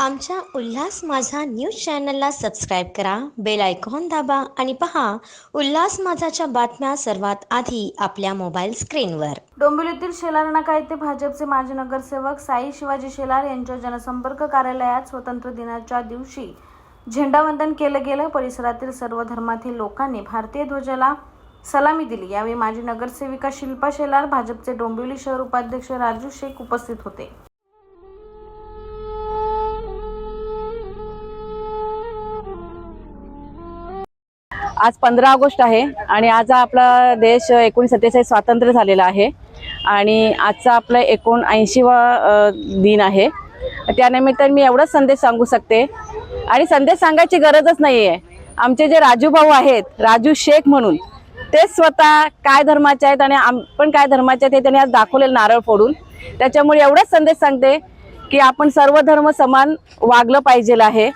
आमच्या उल्हास माझा न्यूज चॅनलला सबस्क्राईब करा बेल आयकॉन दाबा आणि पहा उल्हास माझाच्या बातम्या सर्वात आधी आपल्या मोबाईल स्क्रीनवर. डोंबिवलीतील शेलार नाका येथे भाजपचे माजी नगरसेवक साई शिवाजी शेलार यांच्या जनसंपर्क कार्यालयात स्वतंत्र दिनाच्या दिवशी झेंडावंदन केलं गेलं. परिसरातील सर्व धर्मातील लोकांनी भारतीय ध्वजाला सलामी दिली. यावेळी माजी नगरसेविका शिल्पा शेलार भाजपचे डोंबिवली शहर उपाध्यक्ष राजू शेख उपस्थित होते. आज पंधरा ऑगस्ट आहे आणि आज आपला देश एकोणीस सत्तेचाळीस स्वातंत्र्य झालेला आहे. आणि आजचा आपला एकोणऐंशीवा दिन आहे. त्यानिमित्ताने मी एवढाच संदेश सांगू शकते. आणि संदेश सांगायची गरजच नाही आहे आमचे जे राजू भाऊ आहेत राजू शेख म्हणून ते स्वतः काय धर्माचे आहेत आणि आपण काय धर्माचे आहेत हे त्यांनी आज दाखवलेलं नारळ फोडून. त्याच्यामुळे एवढाच संदेश सांगते की आपण सर्व धर्म समान वागलं पाहिजे आहे.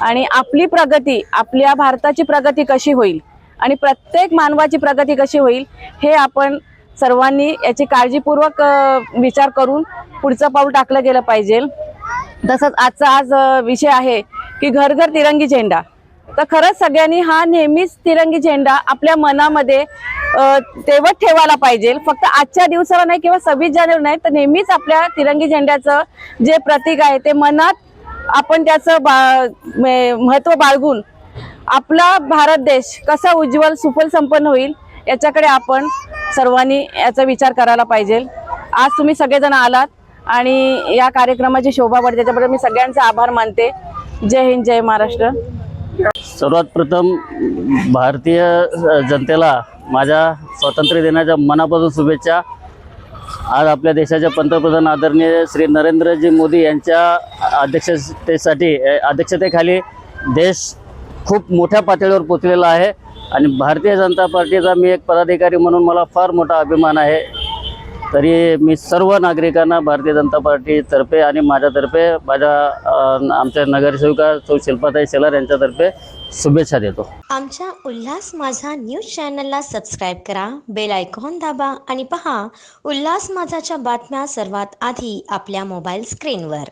आणि आपली प्रगती आपल्या भारताची प्रगती कशी होईल आणि प्रत्येक मानवाची प्रगती कशी होईल हे आपण सर्वांनी याची काळजीपूर्वक विचार करून पुढचं पाऊल टाकलं गेलं पाहिजे. तसंच आजचा आज विषय आहे की घर घर तिरंगी झेंडा. तर खरंच सगळ्यांनी हा नेहमीच तिरंगी झेंडा आपल्या मनामध्ये तेवत ठेवायला पाहिजे. फक्त आजच्या दिवसाला नाही किंवा सव्वीस जानेवारी नाही तर नेहमीच आपल्या तिरंगी झेंड्याचं जे प्रतीक आहे ते मनात आपण त्याचं बा मे- महत्त्व बाळगून आपला भारत देश कसा उज्ज्वल सुफल संपन्न होईल याच्याकडे आपण सर्वांनी याचा विचार करायला पाहिजे. आज तुम्ही सगळेजण आलात आणि या कार्यक्रमाची शोभा वाढते. त्याच्याबद्दल मी सगळ्यांचे आभार मानते. जय हिंद जय महाराष्ट्र. सर्वात प्रथम भारतीय जनतेला माझ्या स्वातंत्र्य दिनाच्या मनापासून शुभेच्छा. आज आपल्या देशाचे पंतप्रधान आदरणीय श्री नरेंद्रजी मोदी यांच्या अध्यक्षतेसाठी अध्यक्षतेखाली देश खूप मोठ्या पातळीवर पोचलेला आहे. आणि भारतीय जनता पार्टीचा मी एक पदाधिकारी म्हणून मला फार मोठा अभिमान आहे. तरी मी सर्व नागरिकांना भारतीय जनता पार्टीतर्फे आणि माझ्यातर्फे माझ्या आमच्या नगरसेविका सौ शिल्पाताई शेलार यांच्यातर्फे शुभेच्छा देतो. आमच्या उल्हास माझा न्यूज चॅनलला सबस्क्राईब करा बेल आयकॉन दाबा आणि पहा उल्हास माझाच्या बातम्या सर्वात आधी आपल्या मोबाईल स्क्रीनवर.